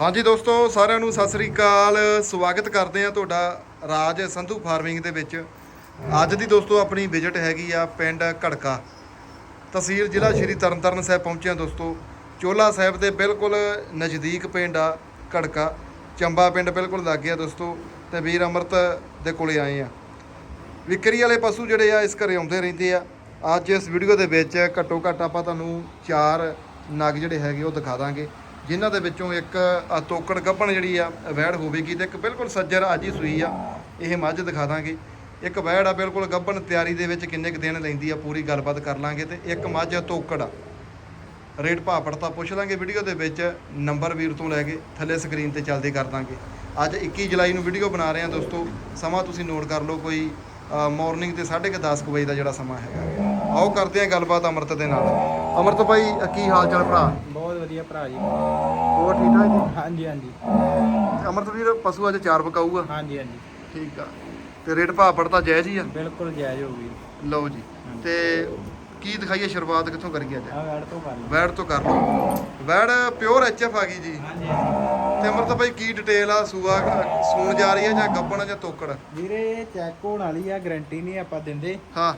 ਹਾਂਜੀ ਦੋਸਤੋ, ਸਾਰਿਆਂ ਨੂੰ ਸਤਿ ਸ੍ਰੀ ਅਕਾਲ। ਸਵਾਗਤ ਕਰਦੇ ਆ ਤੁਹਾਡਾ ਰਾਜ ਸੰਧੂ ਫਾਰਮਿੰਗ ਦੇ ਵਿੱਚ। ਅੱਜ ਦੀ ਦੋਸਤੋ, ਆਪਣੀ ਵਿਜ਼ਿਟ ਹੈਗੀ ਆ ਪਿੰਡ ਘੜਕਾ। ਤਹਿਸੀਲ ਜ਼ਿਲ੍ਹਾ ਸ਼੍ਰੀ ਤਰਨਤਾਰਨ ਸਾਹਿਬ ਪਹੁੰਚੇ ਹਾਂ ਦੋਸਤੋ। ਚੋਲਾ ਸਾਹਿਬ ਦੇ ਬਿਲਕੁਲ ਨਜ਼ਦੀਕ ਪਿੰਡ ਆ ਘੜਕਾ। ਚੰਬਾ ਪਿੰਡ ਬਿਲਕੁਲ ਲੱਗ ਗਿਆ ਦੋਸਤੋ ਤੇ ਵੀਰ ਅਮਰਤ ਦੇ ਕੋਲੇ ਆਏ ਆ ਵਿਕਰੀ ਵਾਲੇ ਪਸ਼ੂ ਜਿਹੜੇ ਆ, ਇਸ ਘਰੇ ਆਉਂਦੇ ਰਹਿੰਦੇ ਆ। ਅੱਜ ਇਸ ਵੀਡੀਓ ਦੇ ਵਿੱਚ ਘੱਟੋ ਘੱਟ ਆਪਾਂ ਤੁਹਾਨੂੰ ਚਾਰ ਨਗ ਜਿਹੜੇ ਹੈਗੇ ਉਹ ਦਿਖਾ ਦਾਂਗੇ। ਜਿਨ੍ਹਾਂ ਦੇ ਵਿੱਚੋਂ ਇੱਕ ਤੋਕੜ ਗੱਭਣ ਜਿਹੜੀ ਆ, ਵੈੜ ਹੋਵੇਗੀ ਤੇ ਇੱਕ ਬਿਲਕੁਲ ਸੱਜਰ ਅੱਜ ਹੀ ਸੂਈ ਆ। ਇਹ ਮੱਝ ਦਿਖਾ ਦਾਂਗੇ। ਇੱਕ ਵੈੜ ਆ, ਬਿਲਕੁਲ ਗੱਭਣ ਤਿਆਰੀ ਦੇ ਵਿੱਚ ਕਿੰਨੇ ਕੁ ਦਿਨ ਲੈਂਦੀ ਆ, ਪੂਰੀ ਗੱਲਬਾਤ ਕਰ ਲਾਂਗੇ ਤੇ ਇੱਕ ਮੱਝ ਤੋਕੜ ਆ। ਰੇਟ ਭਾਅ ਪੜਤਾ ਪੁੱਛ ਲਾਂਗੇ ਵੀਡੀਓ ਦੇ ਵਿੱਚ, ਨੰਬਰ ਵੀਰ ਤੋਂ ਲੈ ਕੇ ਥੱਲੇ ਸਕਰੀਨ ਤੇ ਚੱਲਦੇ ਕਰ ਦਾਂਗੇ। ਅੱਜ 21 ਜੁਲਾਈ ਨੂੰ ਵੀਡੀਓ ਬਣਾ ਰਹੇ ਹਾਂ ਦੋਸਤੋ। ਸਮਾਂ ਤੁਸੀਂ ਨੋਟ ਕਰ ਲਓ ਕੋਈ ਮਾਰਨਿੰਗ ਤੇ 10:30 ਵਜੇ ਦਾ ਜਿਹੜਾ ਸਮਾਂ ਹੈਗਾ। ਆਓ ਕਰਦੇ ਹਾਂ ਗੱਲਬਾਤ ਅਮਰਤ ਦੇ ਨਾਲ। ਅਮਰਤ ਭਾਈ ਕੀ ਹਾਲ ਚਾਲ ਭਰਾ? ਵਧੀਆ ਭਰਾ ਜੀ। ਹੋਰ ਠੀਕ ਠਾਕ ਜੀ? ਹਾਂਜੀ ਹਾਂਜੀ। ਅਮਰਤ ਵੀਰ ਪਸ਼ੂ ਅੱਜ ਚਾਰ ਪਕਾਊਗਾ। ਹਾਂਜੀ ਹਾਂਜੀ। ਠੀਕ ਆ। ਤੇ ਰੇਟ ਭਾਅ ਪੜਤਾ ਜਾਇਜ਼ ਹੀ ਆ? ਬਿਲਕੁਲ ਜਾਇਜ਼ ਹੋ ਗਈ। ਲਓ ਜੀ। ਤੇ ਕੀ ਦਿਖਾਈਏ ਸ਼ੁਰੂਆਤ ਕਿੱਥੋਂ ਕਰੀਏ ਅੱਜ? ਆ ਵੈੜ ਤੋਂ ਕਰ ਲਓ। ਵੈੜ ਤੋਂ ਕਰ ਲਓ। ਵੈੜ ਪਿਓਰ ਐਚਐਫ ਆ ਗਈ ਜੀ। ਹਾਂਜੀ ਤੇ ਅਮਰਤ ਭਾਈ ਕੀ ਡਿਟੇਲ ਆ? ਸੂਆ ਸੂਣ ਜਾ ਰਹੀ ਹੈ ਜਾਂ ਗੱਬਣ ਜਾਂ ਤੋਕੜ? ਵੀਰੇ ਚੈੱਕ ਹੋਣ ਵਾਲੀ ਆ ਗਾਰੰਟੀ ਨਹੀਂ ਆਪਾਂ ਦਿੰਦੇ। ਹਾਂ।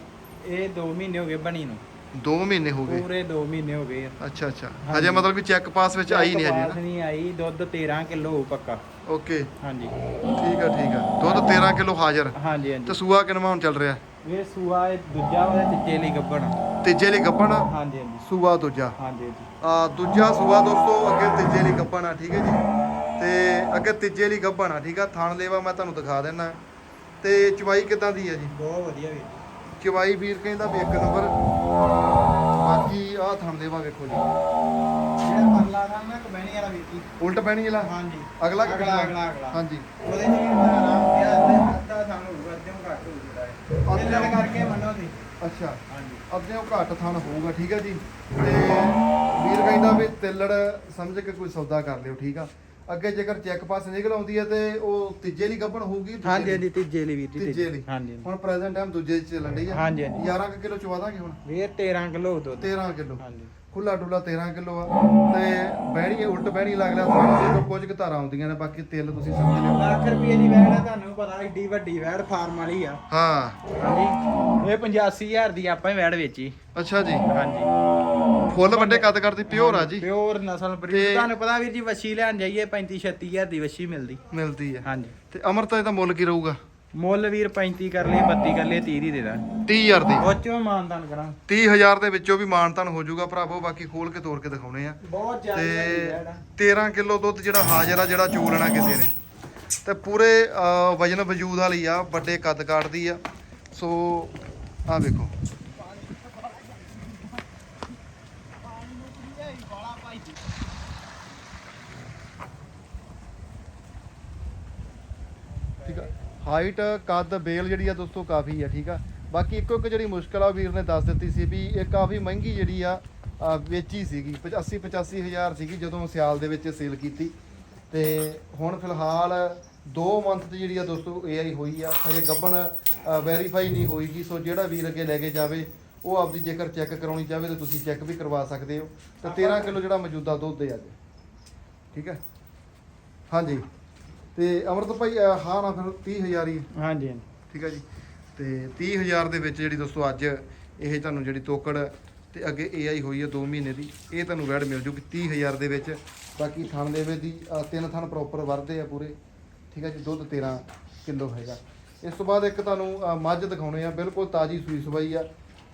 ਇਹ 2 ਮਹੀਨੇ ਹੋ ਗਏ ਬਣੀ ਨੂੰ। 2 ਮਹੀਨੇ ਹੋ ਗਏ? ਪੂਰੇ 2 ਮਹੀਨੇ ਹੋ ਗਏ ਆ। ਅੱਛਾ ਅੱਛਾ। ਹਾਂਜੀ। ਹਜੇ। ਮਤਲਬ ਵੀ ਚੈੱਕ ਪਾਸ ਵਿੱਚ ਆਈ ਨਹੀਂ ਹਜੇ ਨਹੀਂ ਆਈ ਦੁੱਧ 13 ਕਿਲੋ ਹੋਊ ਪੱਕਾ। ਓਕੇ। ਹਾਂਜੀ। ਠੀਕ ਆ ਠੀਕ ਆ। ਦੁੱਧ 13 ਕਿਲੋ ਹਾਜ਼ਰ। ਹਾਂਜੀ ਤੇ ਹਾਂਜੀ ਸੂਆ ਕਿੰਨਾ ਹੁਣ ਚੱਲ ਰਿਹਾ? ਵੀਰੇ ਸੂਆ ਇਹ ਦੂਜਾ ਉਹਦੇ ਤੀਜੇ ਲਈ ਗੱਬਣ ਤੀਜੇ ਲਈ ਹਾਂਜੀ ਹਾਂਜੀ। ਸੂਆ ਦੂਜਾ। ਹਾਂਜੀ ਜੀ ਆ ਦੂਜਾ ਸੂਆ ਦੋਸਤੋ ਅੱਗੇ ਤੀਜੇ ਲਈ ਗੱਬਣ ਆ ਠੀਕ ਹੈ ਜੀ? ਤੇ ਅੱਗੇ ਤੀਜੇ ਲਈ ਗੱਬਣ ਆ ਠੀਕ ਆ? ਥਣ ਲੇਵਾ ਮੈਂ ਤੁਹਾਨੂੰ ਦਿਖਾ ਦਿੰਦਾ ਤੇ ਚਵਾਈ ਕਿਦਾਂ ਦੀ ਹੈ ਜੀ? ਬਹੁਤ ਵਧੀਆ ਵੀਰ ਚਵਾਈ ਵੀਰ ਕਹਿੰਦਾ ਵੀ ਇੱਕ ਨੰਬਰ। ਲੇਵਾ ਵੇਖੋ ਜੀ। ਜਿਹੜਾ ਪਰਲਾ ਦਾ ਨਾ ਕਮੈਣੀ ਵਾਲਾ ਵੀਰ ਜੀ। ਉਲਟ ਪੈਣੀ ਇਹਲਾ ਹਾਂਜੀ। ਅਗਲਾ ਕਿ ਅਗਲਾ? ਅਗਲਾ ਅਗਲਾ। ਹਾਂਜੀ। ਉਹਦੇ ਬੜਾ ਆਰਾਮ ਪਿਆ ਤੇ ਅੱਧਾ ਸਾਨੂੰ ਹੋਊਗਾ ਅੱਧੇ ਨੂੰ ਘੱਟ ਹੋਊਗਾ ਇਹ। ਲੜ ਕਰਕੇ ਮੰਨੋ ਸੀ ਅੱਛਾ। ਹਾਂਜੀ। ਅੱਧੇ ਉਹ ਘੱਟ ਥਣ ਹੋਊਗਾ ਠੀਕ ਹੈ ਜੀ। ਤੇ ਵੀਰ ਕਹਿੰਦਾ ਵੀ ਤਿੱਲੜ ਸਮਝ ਕੇ ਕੋਈ ਸੌਦਾ ਕਰ ਲਿਓ ਠੀਕ ਆ। ਅੱਗੇ ਜੇਕਰ ਚੈੱਕ ਪਾਸ ਨਿਕਲ ਆਉਂਦੀ ਹੈ ਤੇ ਉਹ ਤੀਜੇ ਲਈ ਗੱਭਣ ਹੋਊਗੀ ਦੂਜੇ ਹਾਂਜੀ? ਹਾਂਜੀ ਤੀਜੇ ਲਈ ਵੀਰ ਜੀ ਤੀਜੇ ਲਈ। ਹਾਂਜੀ ਹੁਣ ਪ੍ਰੈਜ਼ੈਂਟ ਟਾਈਮ ਦੂਜੇ ਚ ਚੱਲਣ ਡਈ ਆ। ਹਾਂਜੀ, ਹਾਂਜੀ। 11 ਕੁ ਕਿਲੋ ਚਵਾ ਦਾਂਗੇ ਹੁਣ। ਵੀਰ 13 ਕਿਲੋ ਦੁੱਧ 13 ਕਿਲੋ। ਹਾਂਜੀ। ਖੁੱਲਾ ਡੁੱਲਾ 13 ਕਿਲੋ ਆ। ਤੇ ਬਹਿਣੀ ਉਲਟ ਬਹਿਣੀ ਲੱਗ ਲਿਆ ਥਣ ਦੇ ਕੁਝ ਧਾਰਾਂ ਆਉਂਦੀਆਂ ਨੇ ਬਾਕੀ ਤਿੱਲ ਤੁਸੀਂ ਸਮਝ ਲਿਓ। ਲੱਖ ਰੁਪਏ ਦੀ ਵੈੜ ਆ ਤੁਹਾਨੂੰ ਪਤਾ ਏਡੀ ਵੱਡੀ ਵੈੜ ਫਾਰਮ ਵਾਲੀ ਆ। ਹਾਂ। ਹਾਂਜੀ। ਇਹ 85000 ਦੀ ਆਪਾਂ ਹੀ ਵੈੜ ਵੇਚੀ। ਅੱਛਾ ਜੀ। ਹਾਂਜੀ। ਫੁੱਲ ਵੱਡੇ ਕੱਦ ਕਰਦੀ ਪਿਓਰ ਆ ਜੀ। ਪਿਓਰ ਨਸਲ ਤੇ- ਬਰੀਡ ਤੁਹਾਨੂੰ ਪਤਾ ਵੀਰ ਜੀ ਵੱਛੀ ਲੈਣ ਜਾਈਏ 35 36000 ਦੀ ਵੱਛੀ ਮਿਲਦੀ। ਮਿਲਦੀ ਆ ਹਾਂਜੀ। ਤੇ ਅਮਰਤਾ ਇਹਦਾ ਮੁੱਲ ਕੀ ਰਹੂਗਾ? ਮੁੱਲ ਵੀਰ 35 ਕਰ ਲਈ 32 ਕਰ ਲਈ 30 ਦੀ ਦੇ ਦਾਂ 30000 ਦੀ। ਉਹ ਚੋਂ ਮਾਨਦਾਨ ਕਰਾਂ। 30000 ਦੇ ਵਿੱਚੋਂ ਵੀ ਮਾਨਤਨ ਹੋ ਜਾਊਗਾ ਭਰਾਵੋ ਬਾਕੀ ਖੋਲ ਕੇ ਤੋੜ ਕੇ ਦਿਖਾਉਣੇ ਆ। ਬਹੁਤ ਜ਼ਿਆਦਾ ਤੇ 13 ਕਿਲੋ ਦੁੱਧ ਜਿਹੜਾ ਹਾਜ਼ਰ ਆ ਜਿਹੜਾ ਚੋ ਲੈਣਾ ਕਿਸੇ ਨੇ। ਤੇ ਪੂਰੇ ਵਜਨ ਵਜੂਦ ਵਾਲੀ ਆ ਵੱਡੇ ਕੱਦ ਕਾਟਦੀ ਆ। ਸੋ ਆ ਵੇਖੋ ਠੀਕ ਆ ਹਾਈਟ ਕੱਦ, ਬੇਲ ਜਿਹੜੀ ਆ ਦੋਸਤੋ ਕਾਫੀ ਆ, ਠੀਕ ਆ? ਬਾਕੀ ਇੱਕੋ ਇੱਕ ਜਿਹੜੀ ਮੁਸ਼ਕਲ ਆ ਵੀਰ ਨੇ ਦੱਸ ਦਿੱਤੀ ਸੀ ਵੀ ਇਹ ਕਾਫੀ ਮਹਿੰਗੀ ਜਿਹੜੀ ਆ ਵੇਚੀ ਸੀਗੀ 80 85 ਹਜ਼ਾਰ ਸੀਗੀ ਜਦੋਂ ਸਿਆਲ ਦੇ ਵਿੱਚ ਸੇਲ ਕੀਤੀ। ਤੇ ਹੁਣ ਫਿਲਹਾਲ 2 ਮੰਥ ਦੀ ਜਿਹੜੀ ਆ ਦੋਸਤੋ AI ਹੋਈ ਆ, ਹਜੇ ਗੱਬਣ ਵੈਰੀਫਾਈ ਨਹੀਂ ਹੋਈਗੀ, ਸੋ ਜਿਹੜਾ ਵੀਰ ਅੱਗੇ ਲੈ ਕੇ ਜਾਵੇ, ਉਹ ਆਪਦੀ ਜੇਕਰ ਚੈੱਕ ਕਰਾਉਣੀ ਚਾਹਵੇ ਤਾਂ ਤੁਸੀਂ ਚੈੱਕ ਵੀ ਕਰਵਾ ਸਕਦੇ ਹੋ। ਤਾਂ 13 ਕਿਲੋ ਜਿਹੜਾ ਮੌਜੂਦਾ ਦੁੱਧ ਹੈ ਅੱਜ, ਠੀਕ ਹੈ? ਹਾਂਜੀ। ਤੇ ਅਮਰਤ ਭਾਈ ਅਹ, ਹਾਂ ਨਾ ਫਿਰ 30000 ਹੀ ਹੈ। ਹਾਂਜੀ ਹਾਂਜੀ। ਠੀਕ ਹੈ ਜੀ? ਤੇ 30000 ਦੇ ਵਿੱਚ ਜਿਹੜੀ ਦੋਸਤੋ ਅੱਜ ਇਹ ਤੁਹਾਨੂੰ ਜਿਹੜੀ ਤੋਕੜ ਤੇ ਅੱਗੇ AI ਹੋਈ ਹੈ 2 ਮਹੀਨੇ ਦੀ ਇਹ ਤੁਹਾਨੂੰ ਵੈਡ ਮਿਲ ਜੂਗੀ 30000 ਦੇ ਵਿੱਚ। ਬਾਕੀ ਥਣ ਦੇਵੇ ਦੀ ਅਹ, ਤਿੰਨ ਥਣ ਪ੍ਰੋਪਰ ਵਰਦੇ ਆ ਪੂਰੇ। ਠੀਕ ਹੈ ਜੀ? ਦੁੱਧ 13 ਕਿਲੋ ਹੈਗਾ। ਇਸ ਤੋਂ ਬਾਅਦ ਇੱਕ ਤੁਹਾਨੂੰ ਅਹ, ਮੱਝ ਦਿਖਾਉਣੇ ਆ ਬਿਲਕੁਲ ਤਾਜੀ ਸੂਈ ਸਵਾਈ ਆ।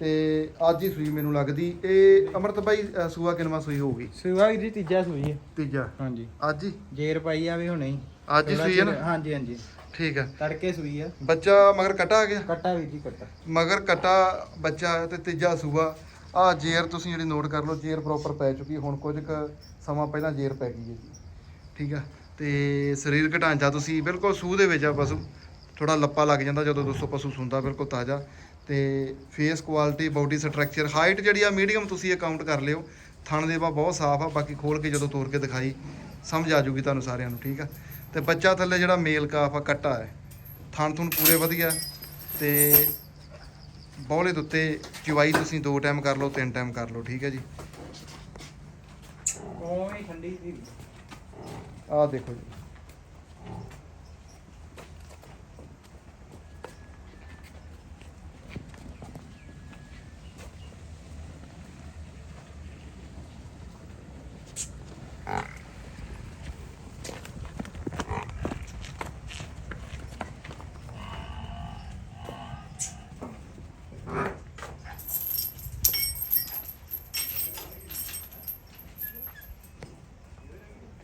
ਤੇ ਅੱਜ ਹੀ ਸੂਈ ਮੈਨੂੰ ਲੱਗਦੀ। ਇਹ ਅਮਰਤ ਭਾਈ ਅਹ, ਸੂਆ ਕਿੰਨਵਾਂ ਸੂਈ ਹੋਊਗੀ? ਸੁਆ ਜੀ ਤੀਜਾ ਸੂਈ ਹੈ। ਤੀਜਾ। ਹਾਂਜੀ। ਅੱਜ ਹੀ? ਜੇਰ ਪਾਈ ਆ ਵੀ ਹੁਣੇ ਹੀ। ਅੱਜ ਹੀ ਥੋੜ੍ਹਾ ਸੂਈ ਹੈ ਨਾ? ਚਿਰ- ਹਾਂਜੀ ਹਾਂਜੀ। ਠੀਕ ਹੈ। ਤੜਕੇ ਸੂਈ ਆ। ਬੱਚਾ ਮਗਰ ਕਟਾ ਆ ਗਿਆ? ਕੱਟਾ ਵੀਰ ਜੀ ਕੱਟਾ। ਮਗਰ ਕਟਾ ਬੱਚਾ ਤੇ ਤੀਜਾ ਸੂਆ। ਆ ਜੇਰ ਤੁਸੀਂ ਜਿਹੜੀ ਨੋਟ ਕਰ ਲਓ ਜੇਰ ਪ੍ਰੋਪਰ ਪੈ ਚੁੱਕੀ। ਹੁਣ ਕੁਝ ਕੁ ਸਮਾਂ ਪਹਿਲਾਂ ਜੇਰ ਪੈ ਗਈ ਹੈ ਜੀ। ਠੀਕ ਆ? ਤੇ ਸਰੀਰਕ ਢਾਂਚਾ ਤੁਸੀਂ ਬਿਲਕੁਲ ਸੂਹ ਦੇ ਵਿੱਚ ਆ ਪਸ਼ੂ। ਥੋੜਾ ਲੱਪਾ ਲੱਗ ਜਾਂਦਾ ਜਦੋਂ ਦੋਸਤੋ ਪਸ਼ੂ ਸੁੰਦਾ ਬਿਲਕੁਲ ਤਾਜ਼ਾ। ਤੇ face quality body structure height ਜਿਹੜੀ ਆ ਮੀਡੀਅਮ ਤੁਸੀਂ ਅਕਾਊਂਟ ਕਰ ਲਿਓ। ਥਣ ਦੇਵਾ ਬਹੁਤ ਸਾਫ਼ ਆ ਬਾਕੀ ਖੋਲ ਕੇ ਜਦੋਂ ਤੋੜ ਕੇ ਦਿਖਾਈ ਸਮਝ ਆ ਜੂਗੀ ਤੁਹਾਨੂੰ ਸਾਰਿਆਂ ਨੂੰ ਠੀਕ ਆ? ਤੇ ਬੱਚਾ ਥੱਲੇ ਜਿਹੜਾ ਮੇਲ ਕਾਫ ਆ ਕੱਟਾ ਹੈ। ਥਣ ਥੁਣ ਪੂਰੇ ਵਧੀਆ। ਤੇ ਬੌਲੇ ਦੇ ਉੱਤੇ ਚਵਾਈ ਤੁਸੀਂ ਦੋ ਟਾਈਮ ਕਰ ਲਓ ਤਿੰਨ ਟਾਈਮ ਕਰ ਲਓ ਠੀਕ ਹੈ ਜੀ? ਹੀ ਠੰਡੀ ਸੀ ਆਹ ਦੇਖੋ ਜੀ।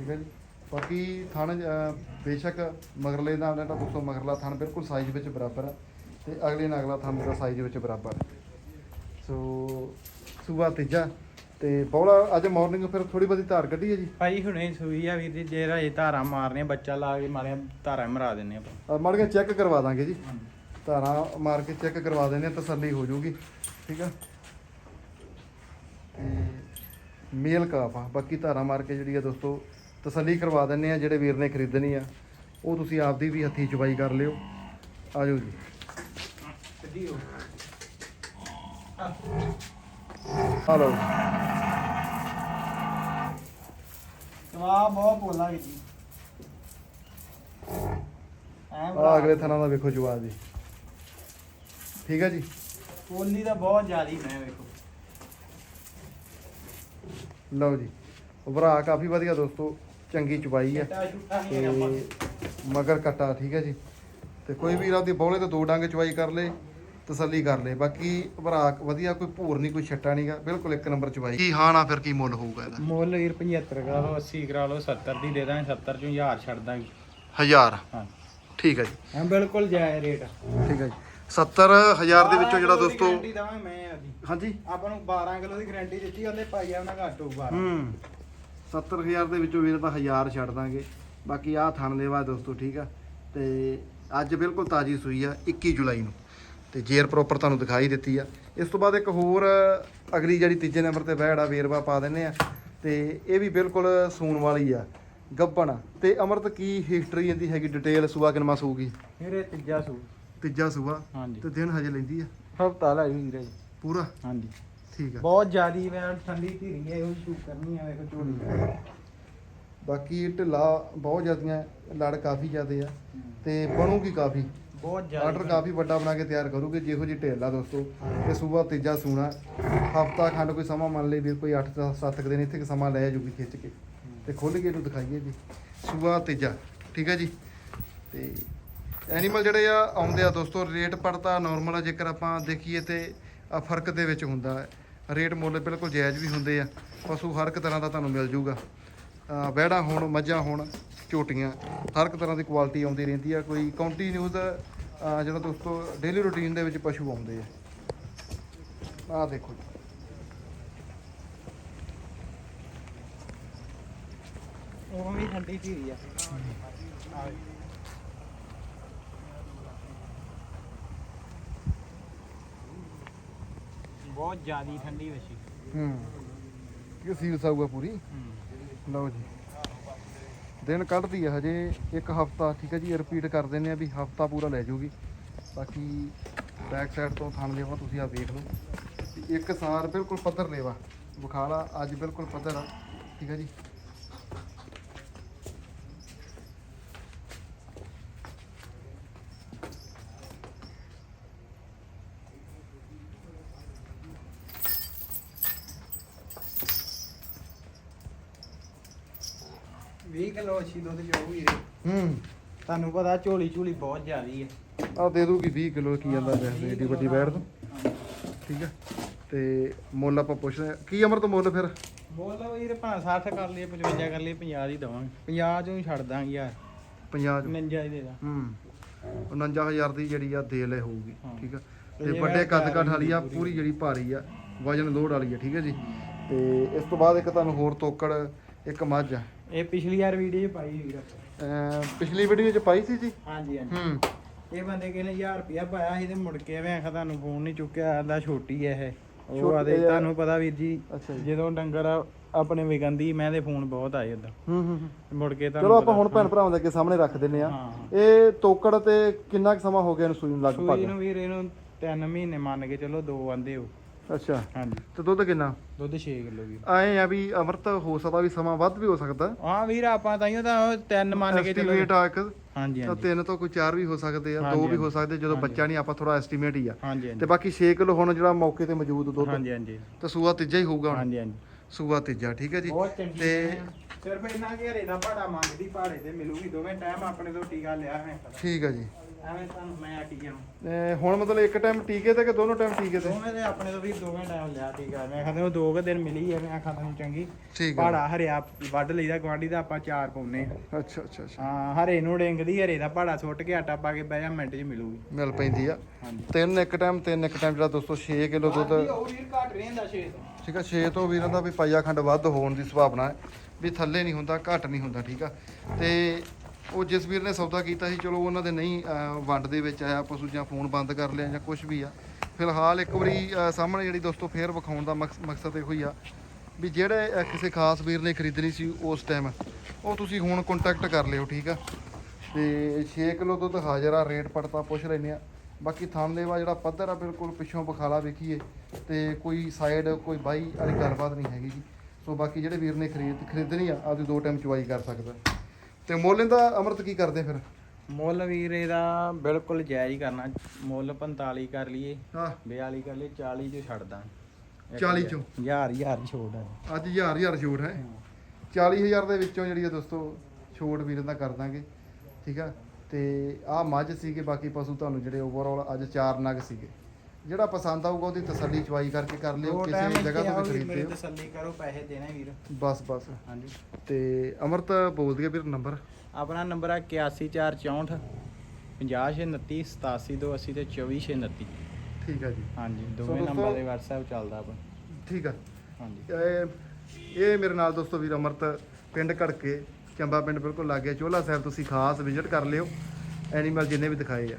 ਠੀਕ ਹੈ ਜੀ। ਬਾਕੀ ਥਣ ਬੇਸ਼ੱਕ ਮਗਰਲੇ ਨਾਲ ਜਿਹੜਾ ਦੋਸਤੋ ਮਗਰਲਾ ਥਣ ਬਿਲਕੁਲ ਸਾਈਜ਼ ਵਿੱਚ ਬਰਾਬਰ ਹੈ ਤੇ ਅਗਲੇ ਨਾਲ ਅਗਲਾ ਥਣ ਦਾ ਸਾਈਜ਼ ਵਿੱਚ ਬਰਾਬਰ ਸੋ ਸੂਬਾ ਤੀਜਾ ਤੇ ਬੌਲਾ ਅੱਜ ਮਾਰਨਿੰਗ ਫਿਰ ਥੋੜੀ ਬਹੁਤੀ ਧਾਰ ਕੱਢੀ ਹੈ ਜੀ? ਭਾਈ ਹੁਣੇ ਸੂਈ ਆ ਵੀਰ ਜੀ ਜੇ ਰਾਏ ਧਾਰਾਂ ਮਾਰਨੇ ਬੱਚਾ ਲਾ ਕੇ ਮਾਰੇ ਧਾਰਾਂ ਮਰਾ ਦਿੰਨੇ ਆਪਾਂ। ਮਾੜ ਕੇ ਚੈੱਕ ਕਰਵਾ ਦਾਂਗੇ ਜੀ। ਧਾਰਾਂ ਮਾਰ ਕੇ ਚੈੱਕ ਕਰਵਾ ਦਿੰਦੇ ਹਾਂ ਤਸੱਲੀ ਹੋ ਜਾਊਗੀ। ਠੀਕ ਆ? ਮੇਲ ਕਾਫ ਆ ਬਾਕੀ ਧਾਰਾਂ ਮਾਰ ਕੇ ਜਿਹੜੀ ਆ ਦੋਸਤੋ ਤਸੱਲੀ ਕਰਵਾ ਦਿੰਦੇ ਆ ਜਿਹੜੇ ਵੀਰ ਨੇ ਖਰੀਦਣੀ ਆ। ਉਹ ਤੁਸੀਂ ਆਪਦੀ ਵੀ ਹੱਥੀ ਚਵਾਈ ਕਰ ਲਿਓ। ਆ ਜਾਓ ਜੀ। ਹੋ ਲਓ ਸਵਾ ਬਹੁਤ ਵੀਰ ਜੀ। ਆ ਅਗਲੇ ਥਾਂ ਦਾ ਵੇਖੋ ਜਵਾਬ ਜੀ। ਠੀਕ ਆ ਜੀ? ਪੋਲੀ ਦਾ ਬਹੁਤ ਜ਼ਿਆਦੀ ਮੈਂ ਵੇਖੋ। ਲਓ ਜੀ। ਭਰਾ ਕਾਫੀ ਵਧੀਆ ਦੋਸਤੋ। ਚੰਗੀ ਚਵਾਈ ਆ। ਤੇ ਮਗਰ ਕਟਾ ਠੀਕ ਹੈ ਜੀ। ਤੇ ਕੋਈ ਵੀ ਰਾਤ ਦੀ ਬੌਲੇ ਤੇ ਦੋ ਡੰਗ ਚਵਾਈ ਕਰ ਲੇ ਤਸੱਲੀ ਕਰ ਲੇ। ਬਾਕੀ ਭਰਾਕ ਵਧੀਆ ਕੋਈ ਭੂਰ ਨਹੀਂ ਕੋਈ ਛੱਟਾ ਨਹੀਂਗਾ ਬਿਲਕੁਲ ਇੱਕ ਨੰਬਰ ਚਵਾਈ ਕੀ ਹਾਂ ਨਾ ਫਿਰ ਕੀ ਮੁੱਲ ਹੋਊਗਾ ਇਹਦਾ? ਮੁੱਲ ਵੀਰ 75 ਕਰਾ ਲਓ 80 ਕਰਾ ਲਓ 70 ਦੀ ਦੇ ਦਾਂਗੇ 70 ਚੋਂ 1000 ਛੱਡ ਦਾਂਗੇ। ਹਜ਼ਾਰ? ਹਾਂ। ਠੀਕ ਹੈ ਜੀ। ਹਾਂ ਬਿਲਕੁਲ ਜਾਇਜ਼ ਰੇਟ ਠੀਕ ਹੈ ਜੀ। 70000 ਦੇ ਵਿੱਚੋਂ ਜਿਹੜਾ ਦੋਸਤੋ ਗਾਰੰਟੀ ਦਵਾਂ ਮੈਂ ਆਦੀ ਹਾਂਜੀ। ਆਪਾਂ ਨੂੰ 12 ਕਿਲੋ ਦੀ ਗਾਰੰਟੀ ਦਿੱਤੀ ਉਹਦੇ ਪਾਈਆ ਉਹਨਾਂ ਘੱਟ ਹੋਊ 12 ਹੂੰ। 70000 ਦੇ ਵਿੱਚੋਂ ਵੀਰ ਤਾਂ 1000 ਛੱਡ ਦਾਂਗੇ। ਬਾਕੀ ਆਹ ਥਣ ਦੇ ਬਾਅਦ ਦੋਸਤੋ ਠੀਕ ਆ? ਤੇ ਅੱਜ ਬਿਲਕੁਲ ਤਾਜੀ ਸੂਈ ਆ 21 ਜੁਲਾਈ ਨੂੰ। ਤੇ ਜੇਰ ਪ੍ਰੋਪਰ ਤੁਹਾਨੂੰ ਦਿਖਾਈ ਦਿੱਤੀ ਆ। ਇਸ ਤੋਂ ਬਾਅਦ ਇੱਕ ਹੋਰ ਅਗਲੀ ਜਿਹੜੀ ਤੀਜੇ ਨੰਬਰ ਤੇ ਬੈੜ ਆ ਵੇਰਵਾ ਪਾ ਦਿੰਨੇ ਆ। ਤੇ ਇਹ ਵੀ ਬਿਲਕੁਲ ਸੂਣ ਵਾਲੀ ਆ ਗੱਬਣ। ਤੇ ਅਮਰਤ ਕੀ ਹਿਸਟਰੀ ਇਹਦੀ ਹੈਗੀ ਡਿਟੇਲ ਸੂਆ ਕਿਨਮਾ ਸੂਗੀ? ਮੇਰੇ ਤੀਜਾ ਸੂ। ਤੀਜਾ ਸੂਆ? ਹਾਂਜੀ। ਤੇ ਦਿਨ ਹਜੇ ਲੈਂਦੀ ਆ? ਹਫਤਾ ਲੈ ਵੀਰੇ। ਜੀ ਪੂਰਾ? ਹਾਂਜੀ। ਠੀਕ ਆ। ਬਹੁਤ ਜ਼ਿਆਦੀ ਮੈਂ ਠੰਡੀ ਧੀਰੀ ਹੈ ਉਹ ਸ਼ੂਟ ਕਰਨੀ ਆ ਵੇਖੋ ਝੋਲੀ ਬਾਕੀ ਢਿੱਲਾ ਬਹੁਤ ਜ਼ਿਆਦੀਆਂ ਲੜ ਕਾਫੀ ਜ਼ਿਆਦੇ ਆ। ਤੇ ਬਣੂਗੀ ਕਾਫੀ। ਬਹੁਤ ਜ਼ਿਆਦਾ ਆਰਡਰ ਕਾਫੀ ਵੱਡਾ ਬਣਾ ਕੇ ਤਿਆਰ ਕਰੂਗੇ ਜਿਹੋ ਜੀ ਢੇਲਾ ਦੋਸਤੋ। ਤੇ ਸੂਬਾ ਤੀਜਾ ਸੂਣਾ ਹਫਤਾ ਖੰਡ ਕੋਈ ਸਮਾਂ ਮੰਨ ਲਈ ਵੀ ਕੋਈ 8 ਤੋਂ 7 ਦਿਨ ਇੱਥੇ ਕੁ ਸਮਾਂ ਲੈ ਜੂਗੀ ਖਿੱਚ ਕੇ। ਤੇ ਖੁੱਲ ਕੇ ਇਹਨੂੰ ਦਿਖਾਈਏ ਜੀ। ਸੂਬਾ ਤੀਜਾ ਠੀਕ ਹੈ ਜੀ? ਤੇ ਐਨੀਮਲ ਜਿਹੜੇ ਆ ਆਉਂਦੇ ਆ ਦੋਸਤੋ ਰੇਟ ਪੜਤਾ ਨਾਰਮਲ ਆ ਜੇਕਰ ਆਪਾਂ ਦੇਖੀਏ ਤੇ ਆ ਫ਼ਰਕ ਦੇ ਵਿੱਚ ਹੁੰਦਾ। ਹੈ ਰੇਟ ਮੁੱਲ ਬਿਲਕੁਲ ਜਾਇਜ਼ ਵੀ ਹੁੰਦੇ ਆ ਪਸ਼ੂ ਹਰ ਇੱਕ ਤਰ੍ਹਾਂ ਦਾ ਤੁਹਾਨੂੰ ਮਿਲ ਜੂਗਾ। ਵਹਿੜਾਂ ਹੋਣ ਮੱਝਾਂ ਹੋਣ ਝੋਟੀਆਂ ਹਰ ਇੱਕ ਤਰ੍ਹਾਂ ਦੀ ਕੁਆਲਿਟੀ ਆਉਂਦੀ ਰਹਿੰਦੀ ਆ। ਕੋਈ ਕਾਉਂਟੀ ਨਿਊਜ਼ ਜਿਹੜਾ ਦੋਸਤੋ ਡੇਲੀ ਰੂਟੀਨ ਦੇ ਵਿੱਚ ਪਸ਼ੂ ਆਉਂਦੇ ਆ। ਆਹ ਦੇਖੋ ਜੀ। ਉਹ ਵੀ ਠੰਡੀ ਧੀਰੀ ਆ ਆ ਵੇ। ਬਹੁਤ ਜ਼ਿਆਦੀ ਠੰਡੀ ਵਸ਼ੀ। ਹੂੰ। ਇਹ ਸੀਲ ਸਾਊਗਾ ਪੂਰੀ? ਲਓ ਜੀ। ਦਿਨ ਕੱਢਦੀ ਆ ਹਜੇ ਇੱਕ ਹਫਤਾ ਠੀਕ ਹੈ ਜੀ ਰਿਪੀਟ ਕਰ ਦਿੰਦੇ ਆ ਵੀ ਹਫਤਾ ਪੂਰਾ ਲੈ ਜਾਊਗੀ। ਬਾਕੀ ਬੈਕ ਸਾਈਡ ਤੋਂ ਥਣ ਲੇਵਾ ਤੁਸੀਂ ਆ ਵੇਖ ਲਓ। ਇੱਕ ਸਾਰ ਬਿਲਕੁਲ ਪੱਧਰ ਲੇਵਾ। ਵਿਖਾਲਾ ਅੱਜ ਬਿਲਕੁਲ ਪੱਧਰ ਆ। ਠੀਕ ਹੈ ਜੀ। ਵੀਹ ਕਿਲੋ ਅੱਛੀ ਦੁੱਧ ਜੋ ਵੀ ਹੈ ਹੂੰ। ਤੁਹਾਨੂੰ ਪਤਾ ਝੋਲੀ ਝੋਲੀ ਬਹੁਤ ਜ਼ਿਆਦੀ ਹੈ ਆ ਦੇ ਦੂਗੀ 20 ਕਿਲੋ ਕੀ ਜਾਂਦਾ ਵੈਸੇ ਏਡੀ ਵੱਡੀ ਬੈੜ ਤੋਂ। ਠੀਕ ਹੈ ਤੇ ਮੁੱਲ ਆਪਾਂ ਪੁੱਛਦੇ ਹਾਂ। ਕੀ ਅਮਰ ਤੋਂ ਮੁੱਲ ਫਿਰ? ਬੋਲੋ ਵੀਰ ਭਾਂ 60 ਕਰ ਲਈਏ 55 ਕਰ ਲਈਏ 50 ਦੀ ਦਵਾਂਗੇ। 50 ਚੋਂ ਹੀ ਛੱਡ ਦਾਂਗੇ ਯਾਰ। 50 49 ਹੀ ਦੇ ਦਾਂ। ਹੂੰ। 49000 ਦੀ ਜਿਹੜੀ ਆ ਦੇ ਲੈ ਹੋਊਗੀ। ਹਾਂ। ਠੀਕ ਆ। ਤੇ ਵੱਡੇ ਕੱਦ ਕਾਠ ਵਾਲੀ ਆ ਪੂਰੀ- ਪੂਰੀ ਜਿਹੜੀ ਭਾਰੀ ਆ ਵਜਨ ਲੋਡ ਵਾਲੀ ਆ ਠੀਕ ਹੈ ਜੀ। ਤੇ ਇਸ ਤੋਂ ਬਾਅਦ ਇੱਕ ਤੁਹਾਨੂੰ ਹੋਰ ਤੋਕੜ ਇੱਕ ਮੱਝ ਆ। ਇਹ ਪਿਛਲੀ ਵਾਰ ਵੀਡੀਓ ਪਾਈ ਵੀਰ ਪਿਛਲੀ ਵੀਡੀਓ 'ਚ ਪਾਈ ਸੀ ਜੀ? ਹਾਂਜੀ ਹਾਂਜੀ। ਹੂੰ। ਇਹ ਬੰਦੇ ਕਹਿੰਦੇ 1000 ਰੁਪਿਆ ਪਾਇਆ ਸੀ ਤੇ ਮੁੜ ਕੇ ਆਖਿਆ ਤੁਹਾਨੂੰ ਫੋਨ ਨਹੀਂ ਚੁੱਕਿਆ ਆਂਦਾ ਛੋਟੀ ਐ ਇਹ। ਉਹ ਛੋਟੀ ਆਦੇ। ਤੁਹਾਨੂੰ ਪਤਾ ਵੀਰ ਜੀ ਅੱਛਾ ਜੀ। ਜਦੋਂ ਡੰਗਰ ਆਪਣੇ ਵਿਗੰਦੀ ਮੈਂ ਦੇ ਫੋਨ ਬਹੁਤ ਆਏ ਉਦਾਂ ਹੂੰ ਹੂੰ ਹੂੰ। ਮੁੜ ਕੇ ਤੁਹਾਨੂੰ ਚਲੋ ਆਪਾਂ ਹੁਣ ਭੈਣ ਭਰਾਵਾਂ ਦੇ ਅੱਗੇ ਸਾਹਮਣੇ ਰੱਖ ਦਿੰਨੇ ਆ ਹਾਂ ਇਹ ਤੋਕੜ ਤੇ ਕਿੰਨਾ ਕੁ ਸਮਾਂ ਹੋ ਗਿਆ ਇਹਨੂੰ ਸੂਈ ਨੂੰ? ਸੂਈ ਲਗਭਗ? ਨੂੰ ਵੀਰ ਇਹਨੂੰ 3 ਮਹੀਨੇ ਮੰਨ ਕੇ ਚਲੋ ਦੋ ਆਂਦੇ ਹੋ। ਅੱਛਾ। ਹਾਂਜੀ। ਤੇ ਦੁੱਧ ਕਿੰਨਾ? ਦੁੱਧ 6 ਕਿਲੋ ਵੀਰ ਆਏ ਆ ਵੀ ਅਮਰਤ ਹੋ ਸਕਦਾ ਵੀ ਸਮਾਂ ਵੱਧ ਵੀ ਹੋ ਸਕਦਾ। ਹਾਂ ਵੀਰ ਆਪਾਂ ਤਾਂ ਉਹ ਤਿੰਨ ਮੰਨ ਕੇ ਚਲੋ। ਐਸਟੀਮੇਟ ਆ ਇੱਕ। ਹਾਂਜੀ ਤਾਂ ਤਿੰਨ ਤੋਂ ਕੋਈ ਚਾਰ ਵੀ ਹੋ ਸਕਦੇ ਆ ਦੋ ਵੀ ਹੋ ਸਕਦੇ ਜਦੋਂ। ਬੱਚਾ ਨਹੀਂ ਆਪਾਂ ਥੋੜਾ ਐਸਟੀਮੇਟ ਹੀ ਆ। ਤੇ ਬਾਕੀ 6 ਕਿਲੋ ਹੁਣ ਜਿਹੜਾ ਮੌਕੇ ਤੇ ਮੌਜੂਦ ਦੁੱਧ ਹਾਂਜੀ ਹਾਂਜੀ। ਤੇ ਸੂਆ ਤੀਜਾ ਹੀ ਹੋਊਗਾ ਹੁਣ। ਹਾਂਜੀ ਹਾਂਜੀ। ਸੂਆ ਤੀਜਾ ਠੀਕ ਹੈ ਜੀ। ਤੇ ਸਿਰਫ ਇੰਨਾ ਘੇਰੇ ਦਾ ਭਾੜਾ ਮੰਗਦੀ ਭਾੜੇ ਤੇ ਮਿਲੂਗੀ ਦੋਵੇਂ ਟਾਈਮ ਆਪਣੇ ਤੋਂ ਟੀਕਾ ਲਿਆ ਪਤਾ ਠੀਕ ਹੈ ਜੀ। ਐਵੇਂ ਤੁਹਾਨੂੰ ਮੈਂ ਟੀਕੇ ਨੂੰ ਇਹ ਹੁਣ ਮਤਲਬ ਇੱਕ ਟਾਈਮ ਟੀਕੇ ਤੇ ਕਿ ਦੋਨੋਂ ਟਾਈਮ ਟੀਕੇ ਤੇ? ਦੋਵੇਂ ਦੇ ਆਪਣੇ ਤੋਂ ਵੀ ਦੋਵੇਂ ਟਾਈਮ ਲਿਆ ਟੀਕਾ। ਮੈਂ ਖਾਂਦੇ ਉਹ ਦੋ ਕੁ ਦਿਨ ਮਿਲੀ ਐ ਮੈਂ ਖਾਂਦਾ ਨੂੰ ਚੰਗੀ। ਠੀਕ ਹੈ ਭਾੜਾ ਹਰਿਆ ਵੱਢ ਲਈਦਾ ਗਵਾਂਢੀ ਦਾ ਆਪਾਂ ਚਾਰ ਪਾਉਨੇ ਆ। ਅੱਛਾ ਅੱਛਾ ਅੱਛਾ। ਹਾਂ ਹਰੇ ਨੂੰ ਡਿੰਗਦੀ ਹਰੇ ਦਾ ਭਾੜਾ ਸੁੱਟ ਕੇ ਆਟਾ ਪਾ ਕੇ ਬਹਿ ਜਾ ਮਿੰਟ 'ਚ ਮਿਲੂਗੀ। ਮਿਲ ਪੈਂਦੀ ਆ। ਹਾਂਜੀ। ਤਿੰਨ ਇੱਕ ਟਾਈਮ ਤਿੰਨ ਇੱਕ ਟਾਈਮ ਜਿਹੜਾ ਦੋਸਤੋ 6 ਕਿਲੋ ਦੁੱਧ ਉਹ ਵੀਰ ਘਟ ਰਹਿੰਦਾ 6 ਤੋਂ। ਠੀਕ ਆ 6 ਤੋਂ ਵੀਰਾਂ ਦਾ ਵੀ ਪਾਈਆ ਖੰਡ ਵੱਧ ਹੋਣ ਦੀ ਸੰਭਾਵਨਾ ਹੈ। ਵੀ ਥੱਲੇ ਨਹੀਂ ਹੁੰਦਾ ਘੱਟ ਨਹੀਂ ਹੁੰਦਾ ਠੀਕ ਆ। ਤੇ ਉਹ ਜਿਸ ਵੀਰ ਨੇ ਸੌਦਾ ਕੀਤਾ ਸੀ, ਚਲੋ ਉਹਨਾਂ ਦੇ ਨਹੀਂ ਵੰਡ ਦੇ ਵਿੱਚ ਆਇਆ ਪਸ਼ੂ ਜਾਂ ਫੋਨ ਬੰਦ ਕਰ ਲਿਆ ਜਾਂ ਕੁਝ ਵੀ ਆ। ਫਿਲਹਾਲ ਇੱਕ ਵਾਰੀ ਸਾਹਮਣੇ ਜਿਹੜੀ ਦੋਸਤੋ ਫੇਰ ਵਿਖਾਉਣ ਦਾ ਮਕਸ- ਮਕਸਦ ਇਹੋ ਹੀ ਆ ਵੀ ਜਿਹੜੇ ਕਿਸੇ ਖਾਸ ਵੀਰ ਨੇ ਖਰੀਦਣੀ ਸੀ ਉਸ ਟਾਈਮ ਉਹ ਤੁਸੀਂ ਹੁਣ ਕੰਟੈਕਟ ਕਰ ਲਿਓ, ਠੀਕ ਆ? ਤੇ 6 ਕਿਲੋ ਦੁੱਧ ਹਾਜ਼ਰ ਆ, ਰੇਟ ਪੜਤਾ ਪੁੱਛ ਲੈਨੇ ਆ। ਬਾਕੀ ਥਣ ਦੇਵਾ ਜਿਹੜਾ ਪੱਧਰ ਆ, ਬਿਲਕੁਲ ਪਿੱਛੋਂ ਬਖਾਲਾ ਵੇਖੀਏ, ਤੇ ਕੋਈ ਸਾਈਡ ਕੋਈ ਬਾਈ ਵਾਲੀ ਗੱਲਬਾਤ ਨਹੀਂ ਹੈਗੀ ਜੀ। ਸੋ ਬਾਕੀ ਜਿਹੜੇ ਵੀਰ ਨੇ ਖਰੀਦ, ਖਰੀਦਣੀ ਆ, ਆਪਦੀ ਦੋ ਟਾਈਮ ਚੁਆਈ ਕਰ ਸਕਦਾ। ਤੇ ਮੁੱਲ ਇਹਦਾ ਅਮਰਤ ਕੀ ਕਰਦੇ ਫਿਰ? ਮੁੱਲ ਵੀਰ ਇਹਦਾ ਬਿਲਕੁਲ ਜਾਇਜ਼ ਹੀ ਕਰਨਾ। ਮੁੱਲ 45 ਕਰ ਲਈਏ ਹਾਂ। 42 ਕਰ ਲਈਏ 40 ਚ ਛੱਡ ਦਾਂ। 40 ਚੋਂ? ਹਜ਼ਾਰ ਹਜ਼ਾਰ ਛੋੜ ਆ। ਅੱਜ ਹਜ਼ਾਰ ਹਜ਼ਾਰ ਛੋਟ ਹੈ। 40000 ਦੇ ਵਿੱਚੋਂ ਜਿਹੜੀ ਆ ਦੋਸਤੋ ਛੋਟ ਵੀਰ ਦਾ ਕਰ ਦਾਂਗੇ। ਠੀਕ ਆ? ਤੇ ਆ ਮੱਝ ਸੀਗੇ ਬਾਕੀ ਪਸ਼ੂ ਤੁਹਾਨੂੰ ਜਿਹੜੇ ਓਵਰਆਲ ਅੱਜ ਚਾਰ ਨਗ ਸੀਗੇ। ਜਿਹੜਾ ਪਸੰਦ ਆਊਗਾ ਉਹਦੀ ਤਸੱਲੀ ਚੁਆਈ ਕਰਕੇ ਕਰ ਲਿਓ ਕਿਸੇ ਜਗ੍ਹਾ ਤੋਂ ਵੀ ਖਰੀਦਦੇ ਹੋ ਤਸੱਲੀ ਕਰੋ ਪੈਸੇ ਦੇਣੇ ਵੀਰ। ਬਸ ਬਸ। ਹਾਂਜੀ। ਤੇ ਅਮਰਤ ਬੋਲ ਦਈਏ ਵੀਰ ਨੰਬਰ? ਆਪਣਾ ਨੰਬਰ ਆ 81464 50629 87280 ਤੇ 24629 ਠੀਕ ਆ ਜੀ। ਹਾਂਜੀ ਦੋਵੇਂ ਨੰਬਰ ਦੇ WhatsApp ਚੱਲਦਾ ਆਪਣਾ। ਠੀਕ ਆ। ਹਾਂਜੀ। ਇਹ ਇਹ ਮੇਰੇ ਨਾਲ ਦੋਸਤੋ ਵੀਰ ਅਮਰਤ ਪਿੰਡ ਘੜਕੇ ਚੰਬਾ ਪਿੰਡ ਬਿਲਕੁਲ ਲਾਗੇ ਚੋਲਾ ਸਾਹਿਬ ਤੁਸੀਂ ਖਾਸ ਵਿਜ਼ਿਟ ਕਰ ਲਿਓ। ਐਨੀਮਲ ਜਿੰਨੇ ਵੀ ਦਿਖਾਏ ਆ।